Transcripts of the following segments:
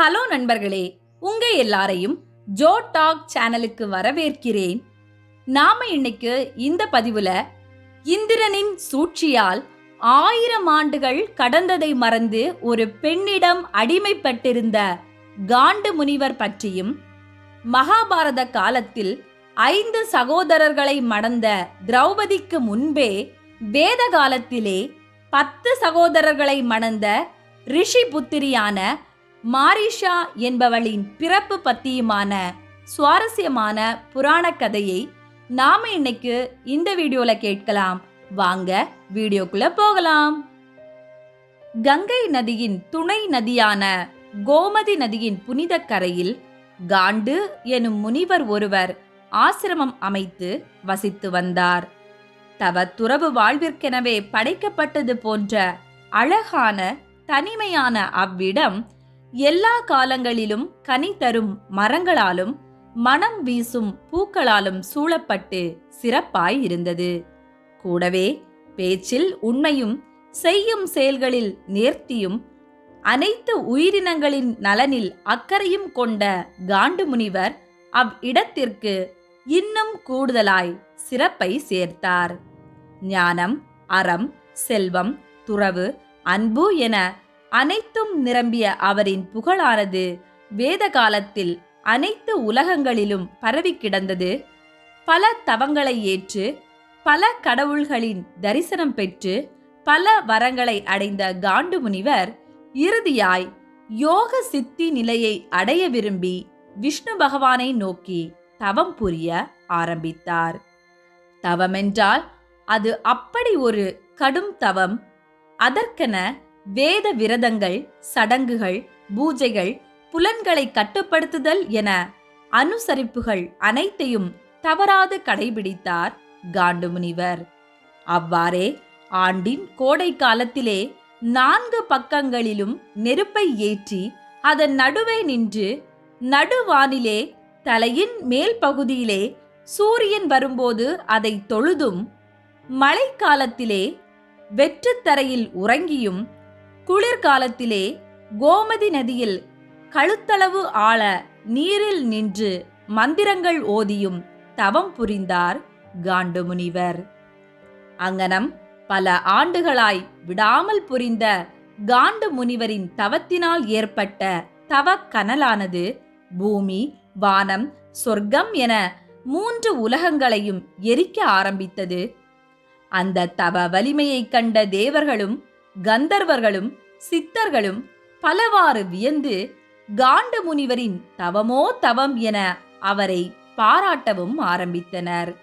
Hello நண்பர்களே உங்க எல்லாரையும் ஜோ டாக் சேனலுக்கு வரவேற்கிறேன். நாம இன்னைக்கு இந்த பதிவுல இந்திரனின் சூழ்ச்சியால் ஆயிரம் ஆண்டுகள் கடந்ததை மறந்து ஒரு பெண்ணிடம் அடிமைப்பட்டிருந்த காண்டு முனிவர் பற்றியும் மகாபாரத காலத்தில் ஐந்து சகோதரர்களை மணந்த திரௌபதிக்கு முன்பே வேத காலத்திலே பத்து சகோதரர்களை மணந்த ரிஷி புத்திரியான மாரிஷா என்பவளின் பிறப்பு பத்தியுமான சுவாரஸ்யமான புராண கதையை நாம இன்னைக்கு இந்த வீடியோல கேட்கலாம். வாங்க வீடியோக்குள்ள போகலாம். கங்கை நதியின் துணை நதியான கோமதி நதியின் புனித கரையில் காண்டு எனும் முனிவர் ஒருவர் ஆசிரமம் அமைத்து வசித்து வந்தார். தவ துறவு வாழ்விற்கெனவே படைக்கப்பட்டது போன்ற அழகான தனிமையான அவ்விடம் எல்லா காலங்களிலும் கனி தரும் மரங்களாலும் மனம் வீசும் பூக்களாலும் சூழப்பட்டு சிறப்பாய் இருந்தது. கூடவே பேச்சில் உண்மையும் செய்யும் செயல்களில் நேர்த்தியும் அனைத்து உயிரினங்களின் நலனில் அக்கறையும் கொண்ட காண்டு முனிவர் அவ்விடத்திற்கு இன்னும் கூடுதலாய் சிறப்பை சேர்த்தார். ஞானம் அறம் செல்வம் துறவு அன்பு என அனைத்தும் நிரம்பிய அவரின் புகழானது வேத காலத்தில் அனைத்து உலகங்களிலும் பரவி கிடந்தது. பல தவங்களை ஏற்று பல கடவுள்களின் தரிசனம் பெற்று பல வரங்களை அடைந்த காண்டு முனிவர் இறுதியாய் யோக சித்தி நிலையை அடைய விரும்பி விஷ்ணு பகவானை நோக்கி தவம் புரிய ஆரம்பித்தார். தவமென்றால் அது அப்படி ஒரு கடும் தவம். அதற்கென வேத விரதங்கள் சடங்குகள் பூஜைகள் புலன்களை கட்டுப்படுத்துதல் என அனுசரிப்புகள் அனைத்தையும் தவறாது கடைபிடித்தார் காண்டு முனிவர் அவ்வாறே ஆண்டின் கோடை காலத்திலே நான்கு பக்கங்களிலும் நெருப்பை ஏற்றி அதன் நடுவே நின்று நடுவானிலே தலையின் மேல் பகுதியிலே சூரியன் வரும்போது அதை தொழுதும் மழைக்காலத்திலே வெற்றுத்தரையில் உறங்கியும் குளிர்காலத்திலே கோமதி நதியில் கழுத்தளவு ஆழ நீரில் நின்று மந்திரங்கள் ஓதியும் தவம் புரிந்தார் காண்டு முனிவர் அங்கனம் பல ஆண்டுகளாய் விடாமல் புரிந்த காண்டு முனிவரின் தவத்தினால் ஏற்பட்ட தவக்கனலானது பூமி வானம் சொர்க்கம் என மூன்று உலகங்களையும் எரிக்க ஆரம்பித்தது. அந்த தவ வலிமையைக் கண்ட தேவர்களும் கந்தர்வர்களும் சித்தர்களும் பலவாறு வியந்து காண்ட முனிவரின் தவமோ தவம் என அவரை பாராட்டவும் ஆரம்பித்தனர்.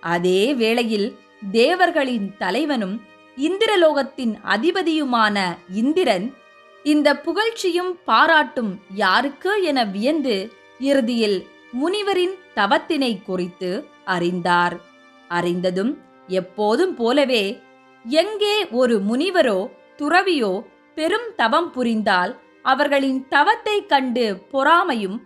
அதே வேளையில் தேவர்களின் தலைவனும் இந்திரலோகத்தின் அதிபதியுமான இந்திரன் இந்த புகழ்ச்சியும் பாராட்டும் யாருக்கு என வியந்து இறுதியில் முனிவரின் தவத்தினை குறித்து அறிந்தார். அறிந்ததும் எப்போதும் போலவே எங்கே ஒரு முனிவரோ துறவியோ பெரும் தவம் புரிந்தால் அவர்களின் தவத்தை கண்டு பொறாமையும்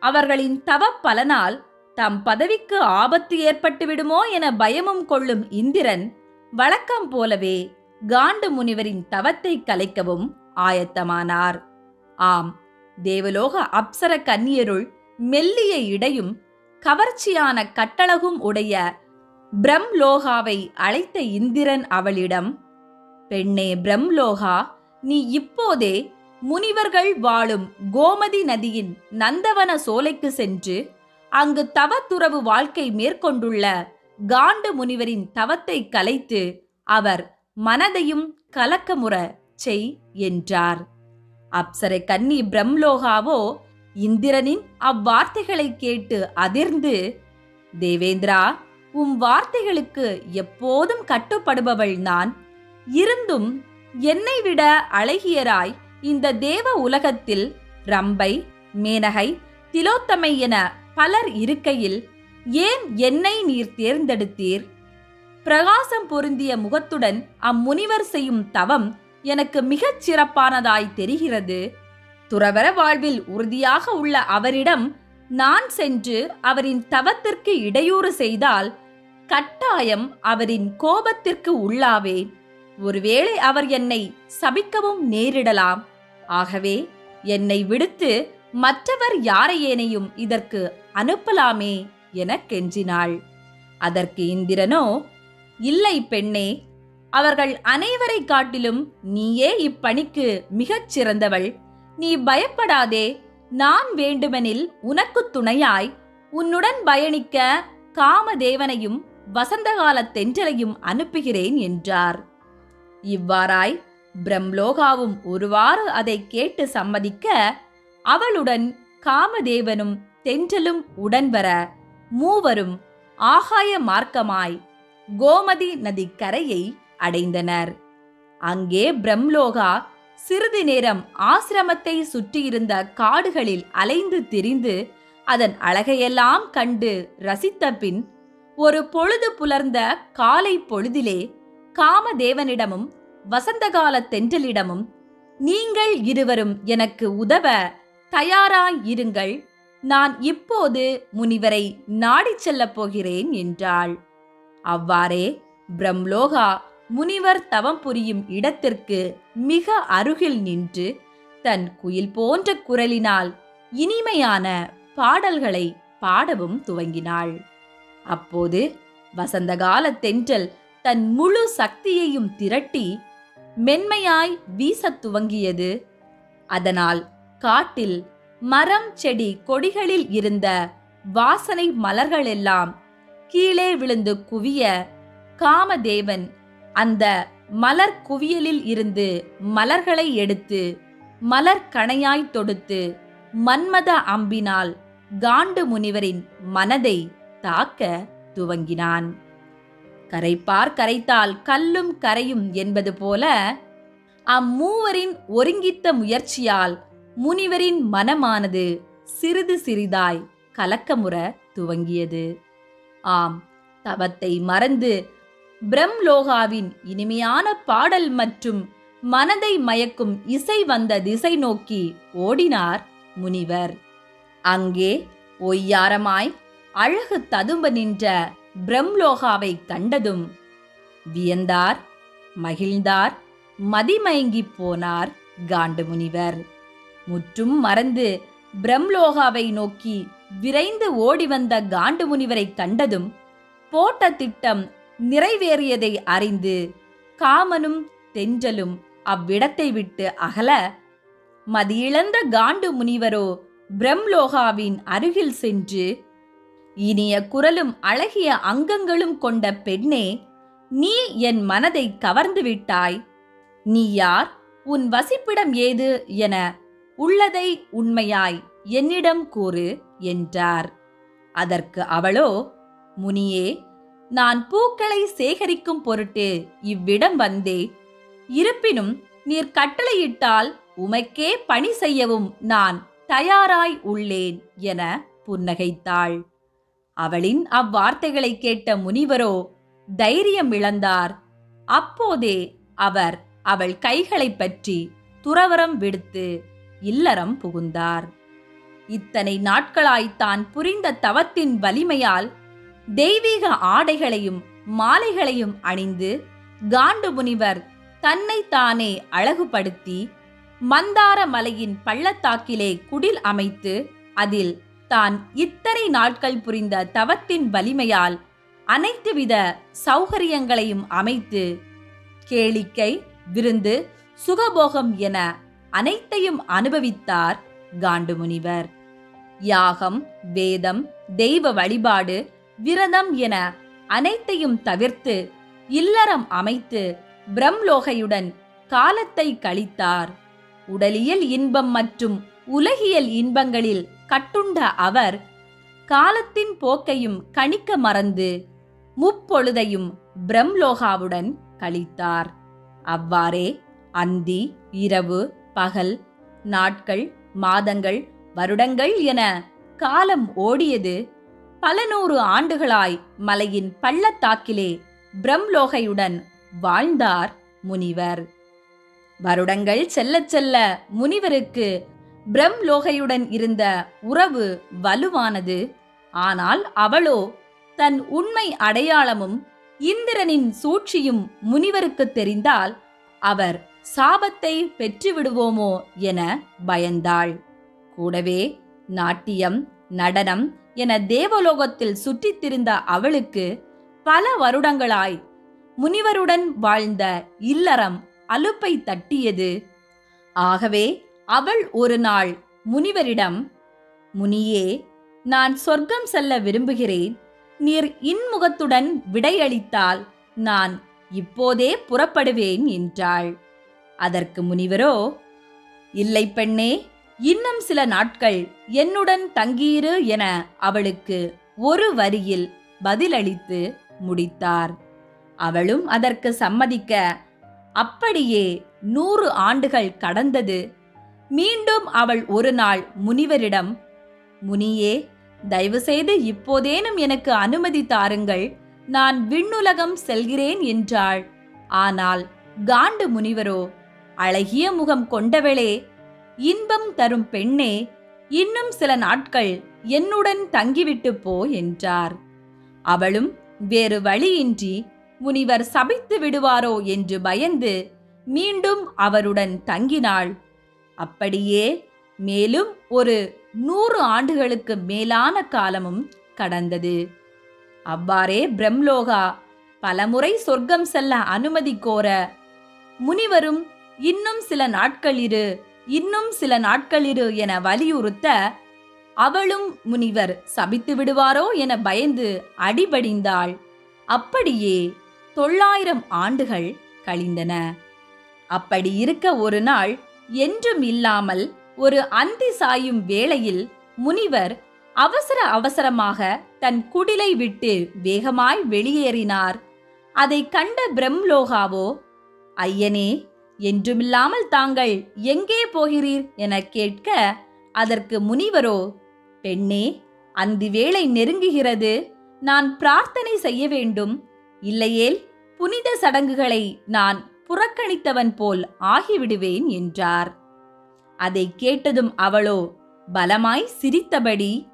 அவர்களின் தவ பலனால் தம் பதவிக்கு ஆபத்து ஏற்பட்டுவிடுமோ என பயமும் கொள்ளும் இந்திரன் வழக்கம் போலவே காண்டு முனிவரின் தவத்தை கலைக்கவும் ஆயத்தமானார். ஆம் தேவலோக அப்சர கன்னியருள் மெல்லிய இடையும் கவர்ச்சியான கட்டழகும் உடைய பிரம்லோகாவை அழைத்த இந்திரன் அவளிடம் பெண்ணே பிரம்லோகா நீ இப்போதே முனிவர்கள் வாழும் கோமதி நதியின் நந்தவன சோலைக்கு சென்று அங்கு தவத்துறவு வாழ்க்கை மேற்கொண்டுள்ள காண்டு முனிவரின் தவத்தை கலைத்து அவர் மனதையும் கலக்கமுற செய் என்றார். அப்சரை கன்னி பிரம்லோகாவோ இந்திரனின் அவ்வார்த்தைகளை கேட்டு அதிர்ந்து தேவேந்திரா உம் வார்த்தைகளுக்கு எப்போதும் கட்டுப்படுபவள் நான். இருந்தும் என்னை விட அழகியராய் இந்த தேவ உலகத்தில் ரம்பை மேனகை திலோத்தமை என பலர் இருக்கையில் ஏன் என்னை நீர் தேர்ந்தெடுத்தீர்? பிரகாசம் பொருந்திய முகத்துடன் அம்முனிவர் செய்யும் தவம் எனக்கு மிகச் சிறப்பானதாய் தெரிகிறது. துறவர வாழ்வில் உறுதியாக உள்ள அவரிடம் நான் சென்று அவரின் தவத்திற்கு இடையூறு செய்தால் கட்டாயம் அவரின் கோபத்திற்கு உள்ளாவேன் ஒருவேளை அவர் என்னை சபிக்கவும் நேரிடலாம். ஆகவே என்னை விடுத்து மற்றவர் யாரையேனையும் இதற்கு அனுப்பலாமே என கெஞ்சினாள். அதற்கு இந்திரனோ இல்லை பெண்ணே அவர்கள் அனைவரை காட்டிலும் நீயே இப்பணிக்கு மிகச் சிறந்தவள். நீ பயப்படாதே நான் வேண்டுமெனில் உனக்கு துணையாய் உன்னுடன் பயணிக்க காமதேவனையும் வசந்தகால தென்றலையும் அனுப்புகிறேன் என்றார். இவ்வாறாய் பிரம்லோகாவும் ஒருவாறு அதை கேட்டு சம்மதிக்க அவளுடன் காமதேவனும் தென்றலும் உடன் வர மூவரும் ஆகாய மார்க்கமாய் கோமதி நதி கரையை அடைந்தனர். அங்கே பிரம்லோகா சிறிது நேரம் ஆசிரமத்தை சுற்றியிருந்த காடுகளில் அலைந்து திரிந்து அதன் அழகையெல்லாம் கண்டு ரசித்த பின் ஒரு பொழுது புலர்ந்த காலை பொழுதிலே காமதேவனிடமும் வசந்தகால தென்றலிடமும் நீங்கள் இருவரும் எனக்கு உதவ தயாராய் இருங்கள். நான் இப்போது முனிவரை நாடிச் செல்லப் போகிறேன் என்றாள். அவ்வாறே பிரம்லோகா முனிவர் தவம் புரியும் இடத்திற்கு மிக அருகில் நின்று தன் குயில் போன்ற குரலினால் இனிமையான பாடல்களை பாடவும் துவங்கினாள். அப்போது வசந்தகால தென்றல் தன் முழு சக்தியையும் திரட்டி மென்மையாய் வீசத் துவங்கியது. அதனால் காட்டில் மரம் செடி கொடிகளில் இருந்த வாசனை மலர்களெல்லாம் கீழே விழுந்து குவிய காமதேவன் அந்த மலர் குவியலில் இருந்து மலர்களை எடுத்து மலர் கணையாய் தொடுத்து மன்மத அம்பினால் காண்டு முனிவரின் மனதை தாக்க துவங்கினான். கரைப்பார் கரைத்தால் கல்லும் கரையும் என்பது போல அம்மூவரின் ஒருங்கித்த முயற்சியால் முனிவரின் மனமானது சிறிது சிறிதாய் கலக்கமுற துவங்கியது. ஆம் தவத்தை மறந்து பிரம்லோகாவின் இனிமையான பாடல் மற்றும் மனதை மயக்கும் இசை வந்த திசை நோக்கி ஓடினார் முனிவர். அங்கே ஒய்யாரமாய் அழகு ததும்ப நின்ற பிரம்லோகாவை கண்டதும் வியந்தார் மகிழ்ந்தார் மதிமயங்கிப் போனார் காண்டு முனிவர் முற்றும் மறந்து பிரம்லோகாவை நோக்கி விரைந்து ஓடி வந்த காண்டு முனிவரை கண்டதும் போட்ட திட்டம் நிறைவேறியதை அறிந்து காமனும் தென்றலும் அவ்விடத்தை விட்டு அகல மதியிழந்த காண்டு முனிவரோ பிரம்லோகாவின் அருகில் சென்று இனிய குரலும் அழகிய அங்கங்களும் கொண்ட பெண்ணே நீ என் மனதை கவர்ந்து விட்டாய். நீ யார்? உன் வசிப்பிடம் ஏது என உள்ளதை உண்மையாய் என்னிடம் கூறு என்றார். அதற்கு அவளோ முனியே நான் பூக்களை சேகரிக்கும் பொருட்டு இவ்விடம் வந்தே. இருப்பினும் நீர் கட்டளையிட்டால் உமக்கே பணி செய்யவும் நான் தயாராய் உள்ளேன் என புன்னகைத்தாள். அவளின் அவ்வார்த்தைகளை கேட்ட முனிவரோ தைரியம் இழந்தார். அப்போதே அவர் அவள் கைகளைப் பற்றி துறவரம் விடுத்து இல்லறம் புகுந்தார். இத்தனை நாட்களாய் தான் புரிந்த தவத்தின் வலிமையால் தெய்வீக ஆடைகளையும் மாலைகளையும் அணிந்து காண்டு முனிவர் தன்னை தானே அழகுபடுத்தி மந்தார மலையின் பள்ளத்தாக்கிலே குடில் அமைத்து அதில் தான் இத்தனை நாட்கள் புரிந்த தவத்தின் வலிமையால் அனைத்துவித சௌகரியங்களையும் அமைத்து கேளிக்கை விருந்து சுகபோகம் என அனைத்தையும் அனுபவித்தார் காண்டு முனிவர் யாகம் வேதம் தெய்வ வழிபாடு விரதம் என அனைத்தையும் தவிர்த்து இல்லறம் அமைத்து பிரம்லோகையுடன் காலத்தை கழித்தார். உடலியல் இன்பம் மற்றும் உலகியல் இன்பங்களில் கட்டுண்ட அவர் காலத்தின் போக்கையும் கணிக்க மறந்து முப்பொழுதையும் பிரம்லோகாவுடன் கழித்தார். அவ்வாறே அந்தி இரவு பகல் நாட்கள் மாதங்கள் வருடங்கள் என காலம் ஓடியது பல நூறு ஆண்டுகளாய் மலையின் பள்ளத்தாக்கிலே பிரம்லோகையுடன் வாழ்ந்தார் முனிவர். வருடங்கள் செல்லச் செல்ல முனிவருக்கு பிரம்லோகையுடன் இருந்த உறவு வலுவானது. ஆனால் அவளோ தன் உண்மை அடையாளமும் இந்திரனின் சூழ்ச்சியும் முனிவருக்கு தெரிந்தால் அவர் சாபத்தை பெற்றுவிடுவோமோ என பயந்தாள். கூடவே நாட்டியம் நடனம் என தேவலோகத்தில் சுற்றித் திரிந்த அவளுக்கு பல வருடங்களாய் முனிவருடன் வாழ்ந்த இல்லறம் அலுப்பை தட்டியது. ஆகவே அவள் ஒரு நாள் முனிவரிடம் முனியே நான் சொர்க்கம் செல்ல விரும்புகிறேன். நீர் இன்முகத்துடன் விடையளித்தால் நான் இப்போதே புறப்படுவேன் என்றாள். அதற்கு முனிவரோ இல்லை பெண்ணே இன்னும் சில நாட்கள் என்னுடன் தங்கியிரு என அவளுக்கு ஒரு வரியில் பதிலளித்து முடித்தார். அவளும் அதற்கு சம்மதிக்க அப்படியே நூறு ஆண்டுகள் கடந்தது மீண்டும் அவள் ஒரு நாள் முனிவரிடம் முனியே தயவுசெய்து இப்போதேனும் எனக்கு அனுமதி தாருங்கள். நான் விண்ணுலகம் செல்கிறேன் என்றாள். ஆனால் காண்டு முனிவரோ அழகிய முகம் கொண்டவளே இன்பம் தரும் பெண்ணே இன்னும் சில நாட்கள் என்னுடன் தங்கிவிட்டு போ என்றார். அவளும் வேறு வழியின்றி முனிவர் சபித்து விடுவாரோ என்று பயந்து மீண்டும் அவருடன் தங்கினாள். அப்படியே மேலும் ஒரு நூறு ஆண்டுகளுக்கு மேலான காலமும் கடந்தது. அவ்வாறே பிரம்லோகா பலமுறை சொர்க்கம் செல்ல அனுமதி கோர முனிவரும் இன்னும் சில நாட்கள் இரு இன்னும் சில நாட்கள் இரு என வலியுறுத்த அவளும் முனிவர் சபித்து விடுவாரோ என பயந்து அடிபடிந்தாள் அப்படியே தொள்ளாயிரம் ஆண்டுகள் கழிந்தன. அப்படி இருக்க ஒரு நாள் என்றும் இல்லாமல் ஒரு அந்தி சாயும் வேளையில் முனிவர் அவசர அவசரமாக தன் குடிலை விட்டு வேகமாய் வெளியேறினார். அதை கண்ட பிரம்லோகாவோ ஐயனே என்றுமில்லாமல் தாங்கள் எங்கே போகிறீர்? என கேட்க அதற்கு முனிவரோ பெண்ணே அந்தி வேளை நெருங்குகிறது. நான் பிரார்த்தனை செய்ய வேண்டும். இல்லையேல் புனித சடங்குகளை நான் புறக்கணித்தவன் போல் ஆகிவிடுவேன் என்றார். அதை கேட்டதும் அவளோ பலமாய் சிரித்தபடி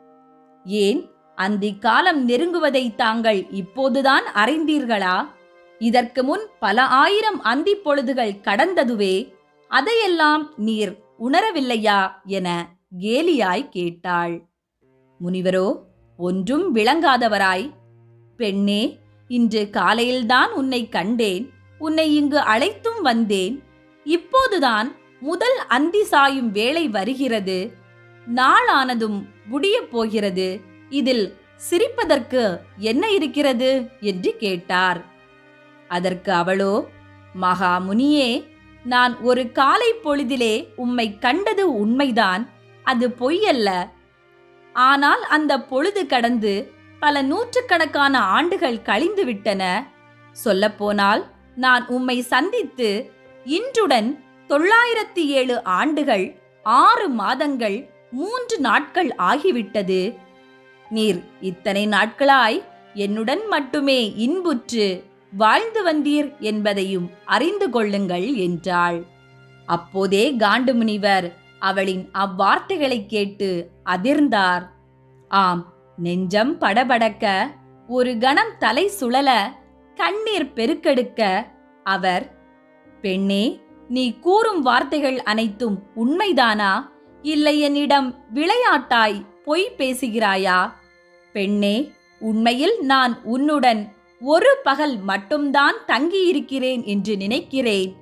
ஏன் அந்த காலம் நெருங்குவதை தாங்கள் இப்போதுதான் அறிந்தீர்களா? இதற்கு முன் பல ஆயிரம் அந்தி பொழுதுகள் கடந்ததுவே அதையெல்லாம் நீர் உணரவில்லையா? என கேலியாய் கேட்டாள். முனிவரோ ஒன்றும் விளங்காதவராய். பெண்ணே இன்று காலையில்தான் உன்னை கண்டேன். உன்னை இங்கு அழைத்தும் வந்தேன். இப்போதுதான் முதல் அந்தி சாயும் வேளை வருகிறது. நாளானதும் முடியப் போகிறது. இதில் சிரிப்பதற்கு என்ன இருக்கிறது? என்று கேட்டார். அதற்கு அவளோ மகா முனியே நான் ஒரு காலை பொழுதிலே உம்மை கண்டது உண்மைதான். அது பொய்யல்ல. ஆனால் அந்த பொழுது கடந்து பல நூற்றுக்கணக்கான ஆண்டுகள் கழிந்து விட்டன சொல்லப்போனால் நான் உம்மை சந்தித்து இன்றுடன் தொள்ளாயிரத்தி ஏழு ஆண்டுகள் ஆறு மாதங்கள் மூன்று நாட்கள் ஆகிவிட்டது. நீர் இத்தனை நாட்களாய் என்னுடன் மட்டுமே இன்புற்று வாழ்ந்து வந்தீர் என்பதையும் அறிந்து கொள்ளுங்கள் என்றாள். அப்போதே காண்டு முனிவர் அவளின் அவ்வார்த்தைகளைக் கேட்டு அதிர்ந்தார். ஆம் நெஞ்சம் படபடக்க ஒரு கணம் தலை சுழல கண்ணீர் பெருக்கெடுக்க அவர் பெண்ணே நீ கூறும் வார்த்தைகள் அனைத்தும் உண்மைதானா? இல்லை என்னிடம் விளையாட்டாய் பொய் பேசுகிறாயா? பெண்ணே உண்மையில் நான் உன்னுடன் ஒரு பகல் மட்டும்தான் தங்கியிருக்கிறேன் என்று நினைக்கிறேன்.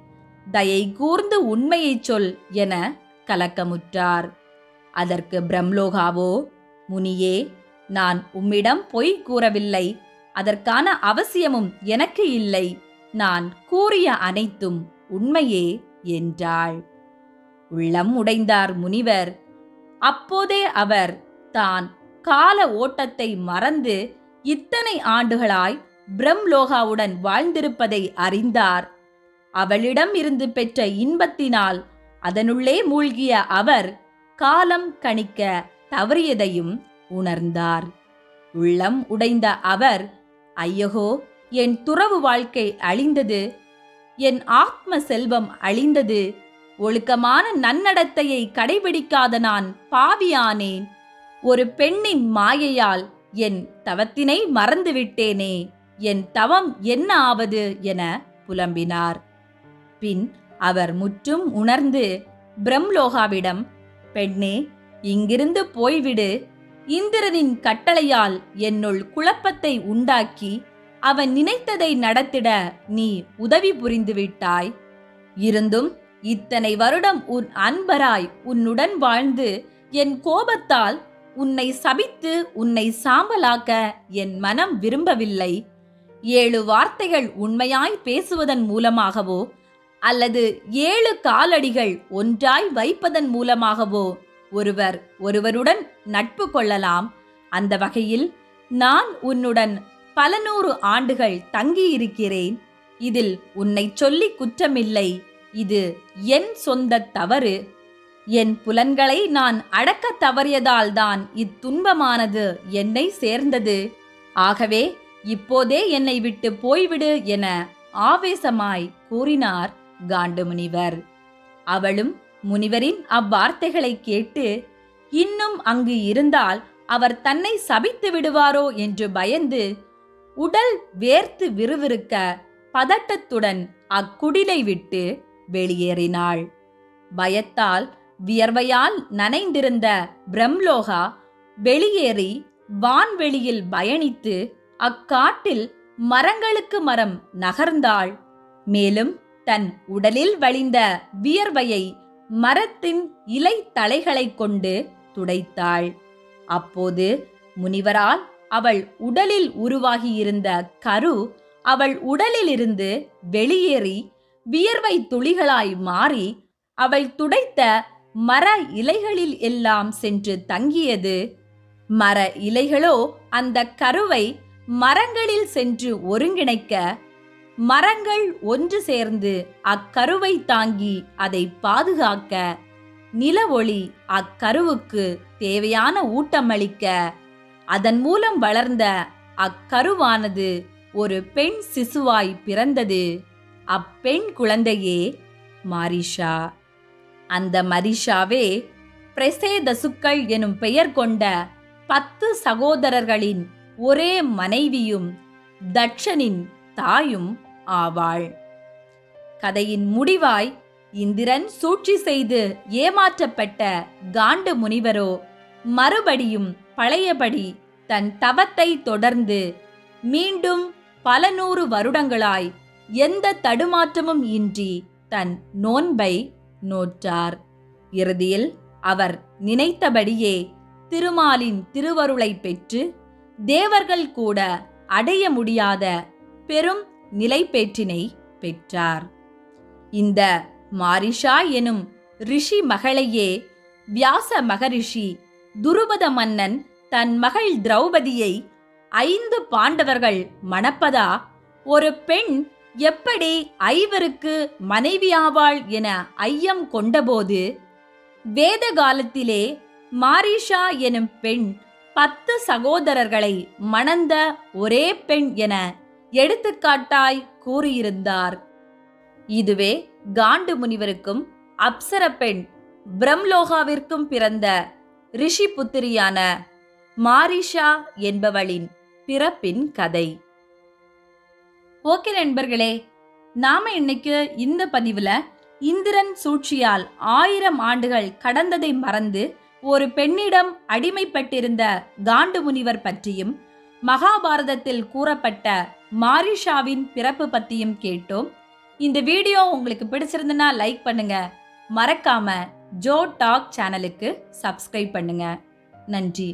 தயை கூர்ந்து உண்மையைச் சொல் என கலக்கமுற்றார். அதற்கு பிரம்லோகாவோ முனியே நான் உம்மிடம் பொய் கூறவில்லை. அதற்கான அவசியமும் எனக்கு இல்லை. நான் கூறிய அனைத்தும் உண்மையே என்றாள். உள்ளம் உடைந்தார் முனிவர். அப்போதே அவர் தான் கால ஓட்டத்தை மறந்து இத்தனை ஆண்டுகளாய் பிரம்லோகாவுடன் வாழ்ந்திருப்பதை அறிந்தார். அவளிடம் இருந்து பெற்ற இன்பத்தினால் அதனுள்ளே மூழ்கிய அவர் காலம் கணிக்க தவறியதையும் உணர்ந்தார். உள்ளம் உடைந்த அவர் ஐயகோ என் துறவு வாழ்க்கை அழிந்தது. என் ஆத்ம செல்வம் அழிந்தது. ஒழுக்கமான நன்னடத்தையை கடைபிடிக்காத நான் பாவியானேன். ஒரு பெண்ணின் மாயையால் என் தவத்தினை மறந்துவிட்டேனே. என் தவம் என்ன ஆவது என புலம்பினார். பின் அவர் முற்றும் உணர்ந்து பிரம்லோகாவிடம் பெண்ணே இங்கிருந்து போய்விடு. இந்திரனின் கட்டளையால் என்னுள் குழப்பத்தை உண்டாக்கி அவன் நினைத்ததை நடத்திட நீ உதவி புரிந்துவிட்டாய் இருந்தும் இத்தனை வருடம் உன் அன்பராய் உன்னுடன் வாழ்ந்து என் கோபத்தால் உன்னை சபித்து உன்னை சாம்பலாக்க என் மனம் விரும்பவில்லை. ஏழு வார்த்தைகள் உண்மையாய் பேசுவதன் மூலமாகவோ அல்லது ஏழு காலடிகள் ஒன்றாய் வைப்பதன் மூலமாகவோ ஒருவர் ஒருவருடன் நட்பு கொள்ளலாம். அந்த வகையில் நான் உன்னுடன் பல நூறு ஆண்டுகள் தங்கியிருக்கிறேன். இதில் உன்னை சொல்லி குற்றமில்லை. இது என் சொந்த தவறு. என் புலன்களை நான் அடக்கத் தவறியதால்தான் இத்துன்பமானது என்னை சேர்ந்தது. ஆகவே இப்போதே என்னை விட்டு போய்விடு என ஆவேசமாய் கூறினார் காண்டு முனிவர் அவளும் முனிவரின் அவ்வார்த்தைகளை கேட்டு இன்னும் அங்கு இருந்தால் அவர் தன்னை சபித்து விடுவாரோ? என்று பயந்து உடல் வேர்த்து விறுவிறுக்க பதட்டத்துடன் அக்குடிலை விட்டு வெளியேறினாள். பயத்தால் வியர்வையால் நனைந்திருந்த பிரம்லோகா வெளியேறி வான்வெளியில் பயணித்து அக்காட்டில் மரங்களுக்கு மரம் நகர்ந்தாள். மேலும் தன் உடலில் வழிந்த வியர்வையை மரத்தின் இலை தலைகளைக் கொண்டு துடைத்தாள். அப்போது முனிவரால் அவள் உடலில் உருவாகியிருந்த கரு அவள் உடலிலிருந்து வெளியேறி வியர்வை துளிகளாய் மாறி அவள் துடைத்த மர இலைகளில் எல்லாம் சென்று தங்கியது. மர இலைகளோ அந்த கருவை மரங்களில் சென்று ஒருங்கிணைக்க மரங்கள் ஒன்று சேர்ந்து அக்கருவை தாங்கி அதை பாதுகாக்க நில ஒளி அக்கருவுக்கு தேவையான ஊட்டமளிக்க அதன் மூலம் வளர்ந்த அக்கருவானது ஒரு பெண் சிசுவாய் பிறந்தது. அப்பெண் குழந்தையே மாரிஷா. அந்த மரிஷாவே பிரசேதசுக்கள் எனும் பெயர் கொண்ட பத்து சகோதரர்களின் ஒரே மனைவியும் தட்சனின் தாயும் ஆவாள். கதையின் முடிவாய் இந்திரன் சூழ்ச்சி செய்து ஏமாற்றப்பட்ட காண்டு முனிவரோ மறுபடியும் பழையபடி தன் தவத்தை தொடர்ந்து மீண்டும் பல நூறு வருடங்களாய் எந்த தடுமாற்றமும் இன்றி தன் நோன்பை நோற்றார். இறுதியில் அவர் நினைத்தபடியே திருமாலின் திருவருளை பெற்று தேவர்கள் கூட அடைய முடியாத பெரும் நிலைப்பேற்றினை பெற்றார். இந்த மாரிஷா எனும் ரிஷி மகளையே வியாச மகரிஷி துருபத மன்னன் தன் மகள் திரௌபதியை ஐந்து பாண்டவர்கள் மணப்பதா? ஒரு பெண் எப்படி ஐவருக்கு மனைவியாவாள் என ஐயம் கொண்டபோது? வேத காலத்திலே மாரிஷா எனும் பெண் பத்து சகோதரர்களை மணந்த ஒரே பெண் என எடுத்துக்காட்டாய் கூறியிருந்தார். இதுவே காண்டு முனிவருக்கும் அப்சர பெண் பிரம்லோகாவிற்கும் பிறந்த ரிஷி புத்திரியான மாரிஷா என்பவளின் பிறப்பின் கதை. ஓகே நண்பர்களே நாம இன்னைக்கு இந்த பதிவுல இந்திரன் சூழ்ச்சியால் ஆயிரம் ஆண்டுகள் கடந்ததை மறந்து ஒரு பெண்ணிடம் அடிமைப்பட்டிருந்த காண்டு முனிவர் பற்றியும் மகாபாரதத்தில் கூறப்பட்ட மாரிஷாவின் பிறப்பு பற்றியும் கேட்டோம். இந்த வீடியோ உங்களுக்கு பிடிச்சிருந்துன்னா லைக் பண்ணுங்க. மறக்காம ஜோ டாக் சேனலுக்கு சப்ஸ்கிரைப் பண்ணுங்க. நன்றி.